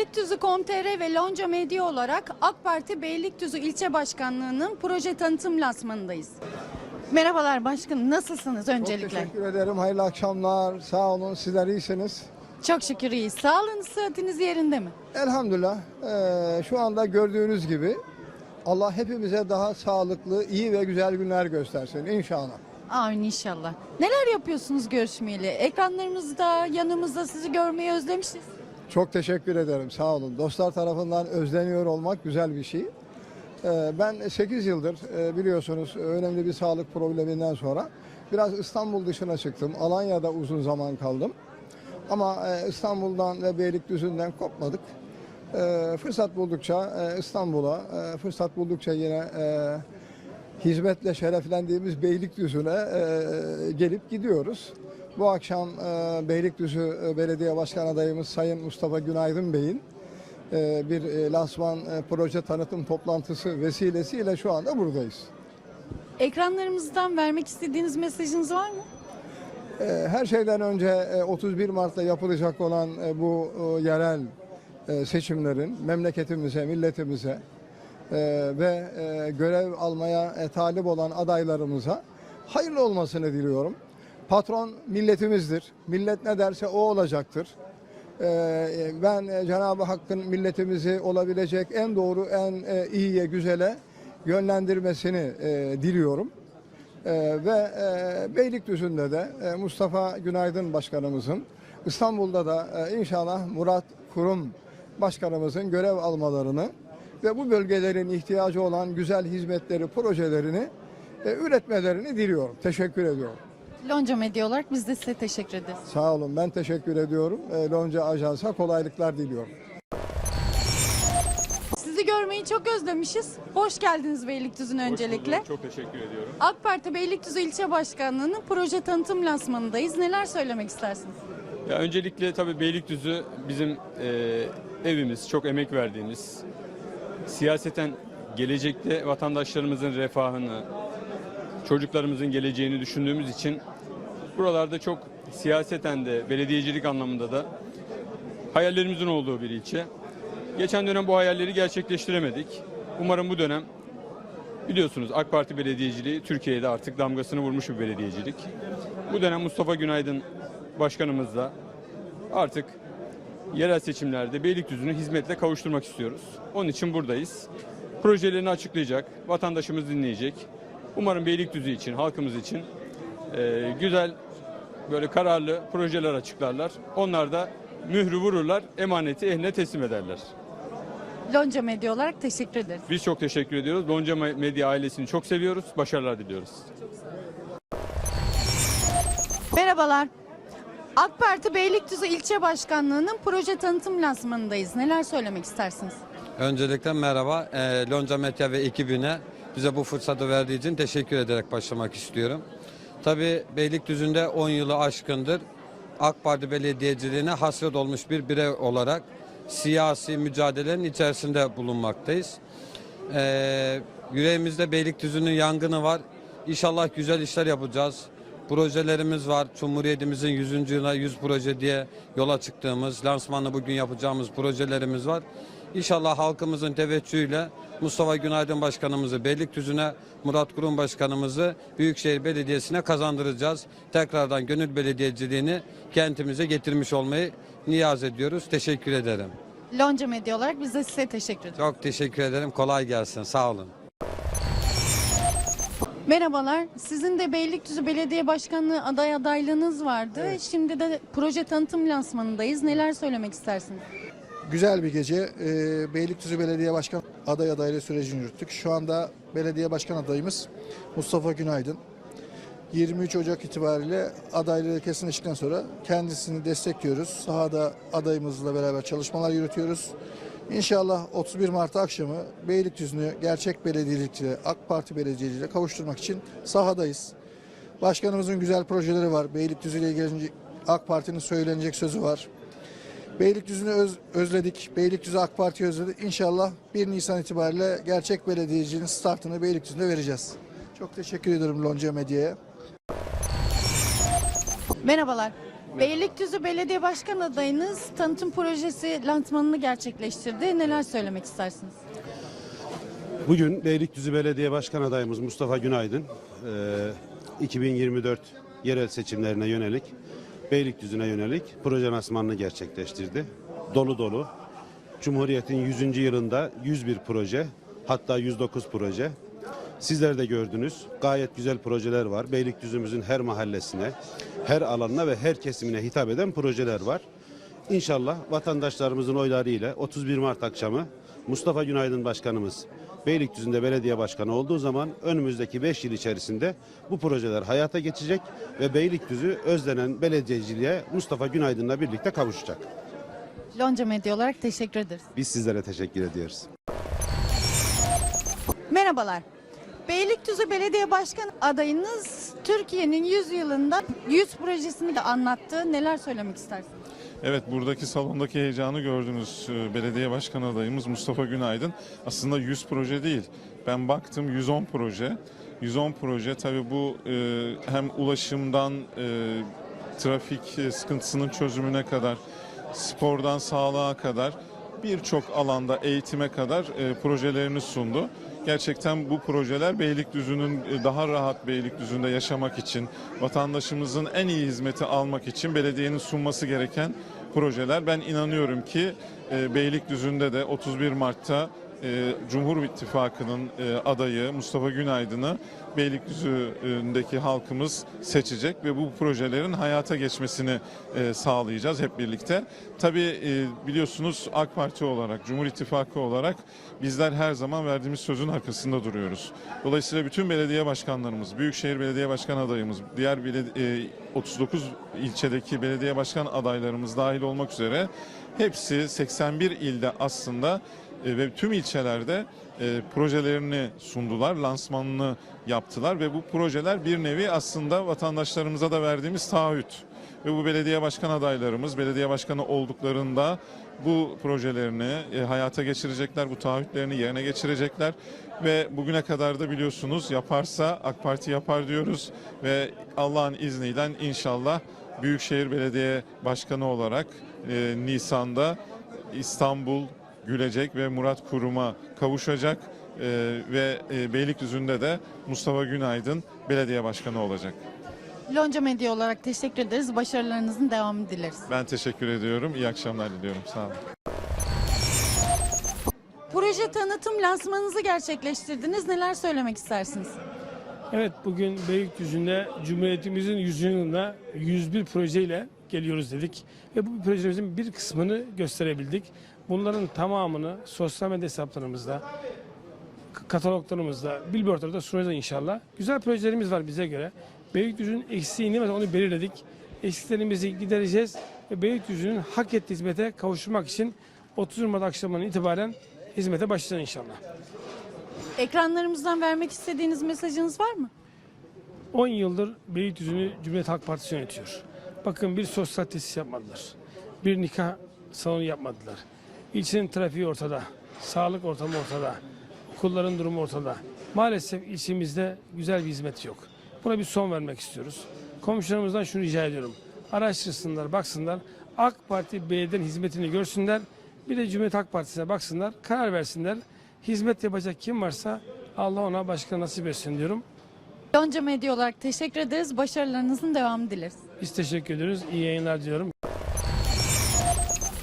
Beylikdüzü.com.tr ve Lonca Medya olarak AK Parti Beylikdüzü İlçe Başkanlığı'nın proje tanıtım lansmanındayız. Merhabalar başkanım, nasılsınız öncelikle? Çok teşekkür ederim. Hayırlı akşamlar. Sağ olun. Sizler iyisiniz. Çok şükür iyiyiz. Sağlığınız, sıhhatiniz yerinde mi? Elhamdülillah. eee, şu anda gördüğünüz gibi Allah hepimize daha sağlıklı, iyi ve güzel günler göstersin inşallah. Amin inşallah. Neler yapıyorsunuz görüşmeyeli? Ekranlarımızda, yanımızda sizi görmeyi özlemişiz. Çok teşekkür ederim. Sağ olun. Dostlar tarafından özleniyor olmak güzel bir şey. Eee, Ben 8 yıldır eee, biliyorsunuz önemli bir sağlık probleminden sonra biraz İstanbul dışına çıktım. Alanya'da uzun zaman kaldım. Ama eee, İstanbul'dan ve Beylikdüzü'nden kopmadık. Eee, Fırsat buldukça İstanbul'a, fırsat buldukça yine hizmetle şereflendiğimiz Beylikdüzü'ne gelip gidiyoruz. Bu akşam eee, Beylikdüzü e, Belediye Başkan adayımız Sayın Mustafa Günaydın Bey'in eee, bir e, lansman e, proje tanıtım toplantısı vesilesiyle şu anda buradayız. Ekranlarımızdan vermek istediğiniz mesajınız var mı? Eee, Her şeyden önce e, 31 Mart'ta yapılacak olan e, bu e, yerel e, seçimlerin memleketimize, milletimize e, ve e, görev almaya e, talip olan adaylarımıza hayırlı olmasını diliyorum. Patron milletimizdir. Millet ne derse o olacaktır. Ee, Ben e, Cenab-ı Hakk'ın milletimizi olabilecek en doğru, en e, iyiye, güzele yönlendirmesini e, diliyorum. Ee, Ve e, Beylikdüzü'nde de Mustafa Günaydın Başkanımızın, İstanbul'da da inşallah Murat Kurum Başkanımızın görev almalarını ve bu bölgelerin ihtiyacı olan güzel hizmetleri, projelerini üretmelerini diliyorum. Teşekkür ediyorum. Lonca Medya olarak biz de size teşekkür ederiz. Sağ olun. Ben teşekkür ediyorum. E, Lonca Ajans'a kolaylıklar diliyorum. Sizi görmeyi çok özlemişiz. Hoş geldiniz Beylikdüzü'ne öncelikle. Hoş bulduk, Çok teşekkür ediyorum. AK Parti Beylikdüzü İlçe Başkanlığı'nın proje tanıtım lansmanındayız. Neler söylemek istersiniz? Ya öncelikle tabii Beylikdüzü bizim e, evimiz, çok emek verdiğimiz. Siyaseten gelecekte vatandaşlarımızın refahını, çocuklarımızın geleceğini düşündüğümüz için buralarda çok siyaseten de belediyecilik anlamında da hayallerimizin olduğu bir ilçe. Geçen dönem bu hayalleri gerçekleştiremedik. Umarım bu dönem biliyorsunuz AK Parti belediyeciliği Türkiye'de artık damgasını vurmuş bir belediyecilik. Bu dönem Mustafa Günaydın başkanımızla artık yerel seçimlerde Beylikdüzü'nü hizmetle kavuşturmak istiyoruz. Onun için buradayız. Projelerini açıklayacak, vatandaşımız dinleyecek. Umarım Beylikdüzü için, halkımız için e, güzel, böyle kararlı projeler açıklarlar. Onlar da mührü vururlar, emaneti ehline teslim ederler. Lonca Medya olarak teşekkür ederiz. Biz çok teşekkür ediyoruz. Lonca Medya ailesini çok seviyoruz. Başarılar diliyoruz. Merhabalar. AK Parti Beylikdüzü İlçe Başkanlığı'nın proje tanıtım lansmanındayız. Neler söylemek istersiniz? Öncelikle merhaba. Ee, Lonca Medya ve ekibine bize bu fırsatı verdiği için teşekkür ederek başlamak istiyorum. Tabii Beylikdüzü'nde 10 yılı aşkındır AK Parti belediyeciliğine hasret olmuş bir birey olarak siyasi mücadelenin içerisinde bulunmaktayız. Ee, yüreğimizde Beylikdüzü'nün yangını var. İnşallah güzel işler yapacağız. Projelerimiz var. Cumhuriyetimizin 100. yılına 100 proje diye yola çıktığımız, lansmanı bugün yapacağımız projelerimiz var. İnşallah halkımızın teveccühüyle Mustafa Günaydın Başkanımızı Beylikdüzü'ne, Murat Kurum Başkanımızı Büyükşehir Belediyesi'ne kazandıracağız. Tekrardan gönül belediyeciliğini kentimize getirmiş olmayı niyaz ediyoruz. Teşekkür ederim. Lonca Medya olarak biz de size teşekkür ederiz. Çok teşekkür ederim. Kolay gelsin. Sağ olun. Merhabalar. Sizin de Beylikdüzü Belediye Başkanlığı aday adaylığınız vardı. Şimdi de proje tanıtım lansmanındayız. Neler söylemek istersiniz? Güzel bir gece. Ee, Beylikdüzü Belediye Başkan aday adaylığı sürecini yürüttük. Şu anda belediye başkan adayımız Mustafa Günaydın. 23 Ocak itibariyle adaylığı kesinleştikten sonra kendisini destekliyoruz. Sahada adayımızla beraber çalışmalar yürütüyoruz. İnşallah 31 Mart akşamı Beylikdüzü'nü gerçek belediyelikle, AK Parti belediyeciliğiyle kavuşturmak için sahadayız. Başkanımızın güzel projeleri var. Beylikdüzü ile ilgili AK Parti'nin söylenecek sözü var. Beylikdüzü'nü öz- özledik. Beylikdüzü AK Parti'yi özledik. İnşallah 1 Nisan itibariyle gerçek belediyeciliğin startını Beylikdüzü'nde vereceğiz. Çok teşekkür ediyorum Lonca Medya'ya. Merhabalar. Beylikdüzü Belediye Başkan adayınız tanıtım projesi lansmanını gerçekleştirdi. Neler söylemek istersiniz? Bugün Beylikdüzü Belediye Başkan adayımız Mustafa Günaydın eee, 2024 yerel seçimlerine yönelik Beylikdüzü'ne yönelik proje lansmanını gerçekleştirdi. Dolu dolu. Cumhuriyet'in 100. yılında 101 proje hatta 109 proje. Sizler de gördünüz. Gayet güzel projeler var. Beylikdüzü'müzün her mahallesine, her alanına ve her kesimine hitap eden projeler var. İnşallah vatandaşlarımızın oylarıyla 31 Mart akşamı Mustafa Günaydın Başkanımız Beylikdüzü'nde belediye başkanı olduğu zaman önümüzdeki 5 yıl içerisinde bu projeler hayata geçecek ve Beylikdüzü özlenen belediyeciliğe Mustafa Günaydın'la birlikte kavuşacak. Lonca Medya olarak teşekkür ederiz. Biz sizlere teşekkür ediyoruz. Merhabalar. Beylikdüzü Belediye Başkan adayınız Türkiye'nin 100 yılında 100 projesini de anlattı. Neler söylemek istersiniz? Evet buradaki salondaki heyecanı gördünüz. Ee, Belediye başkan adayımız Mustafa Günaydın. Aslında 100 proje değil. Ben baktım 110 proje. 110 proje tabii bu e, hem ulaşımdan e, trafik e, sıkıntısının çözümüne kadar, spordan sağlığa kadar birçok alanda eğitime kadar projelerini sundu. Gerçekten bu projeler Beylikdüzü'nün e, daha rahat Beylikdüzü'nde yaşamak için, vatandaşımızın en iyi hizmeti almak için belediyenin sunması gereken projeler. Ben inanıyorum ki e, Beylikdüzü'nde de 31 Mart'ta e, Cumhur İttifakı'nın e, adayı Mustafa Günaydın'ı Beylikdüzü'ndeki halkımız seçecek ve bu projelerin hayata geçmesini e, sağlayacağız hep birlikte. Tabii e, biliyorsunuz AK Parti olarak, Cumhur İttifakı olarak bizler her zaman verdiğimiz sözün arkasında duruyoruz. Dolayısıyla bütün belediye başkanlarımız, Büyükşehir Belediye Başkan adayımız, diğer beledi- e, 39 ilçedeki belediye başkan adaylarımız dahil olmak üzere hepsi 81 ilde aslında ve tüm ilçelerde e, projelerini sundular, lansmanını yaptılar ve bu projeler bir nevi aslında vatandaşlarımıza da verdiğimiz taahhüt. Ve bu belediye başkan adaylarımız belediye başkanı olduklarında bu projelerini e, hayata geçirecekler, bu taahhütlerini yerine geçirecekler ve bugüne kadar da biliyorsunuz yaparsa AK Parti yapar diyoruz ve Allah'ın izniyle inşallah Büyükşehir Belediye Başkanı olarak e, Nisan'da İstanbul gülecek ve Murat Kurum'a kavuşacak e, ve e, Beylikdüzü'nde de Mustafa Günaydın belediye başkanı olacak. Lonca Medya olarak teşekkür ederiz. Başarılarınızın devamını dileriz. Ben teşekkür ediyorum. İyi akşamlar diliyorum. Sağ olun. Proje tanıtım lansmanınızı gerçekleştirdiniz. Neler söylemek istersiniz? Evet bugün Beylikdüzü'nde Cumhuriyetimizin 100. yılında 101 projeyle geliyoruz dedik. Ve bu projelerimizin bir kısmını gösterebildik. Bunların tamamını sosyal medya hesaplarımızda, kataloglarımızda, billboardlarda sunacağız inşallah. Güzel projelerimiz var bize göre. Beylikdüzü'nün eksiğini mesela onu belirledik. Eksiklerimizi gidereceğiz ve Beylikdüzü'nün hak ettiği hizmete kavuşturmak için 30 Mart akşamından itibaren hizmete başlayacağız inşallah. Ekranlarımızdan vermek istediğiniz mesajınız var mı? 10 yıldır Beylikdüzü'nü Cumhuriyet Halk Partisi yönetiyor. Bakın bir sosyal tesis yapmadılar. Bir nikah salonu yapmadılar. İlçenin trafiği ortada. Sağlık ortamı ortada. Okulların durumu ortada. Maalesef ilçemizde güzel bir hizmet yok. Buna bir son vermek istiyoruz. Komşularımızdan şunu rica ediyorum. Araştırsınlar, baksınlar. AK Parti belediyenin hizmetini görsünler. Bir de Cumhuriyet Halk Partisi'ne baksınlar, karar versinler. Hizmet yapacak kim varsa Allah ona başka nasip etsin diyorum. Lonca Medya olarak teşekkür ederiz. Başarılarınızın devamını dileriz. Biz teşekkür ediyoruz. İyi yayınlar diliyorum.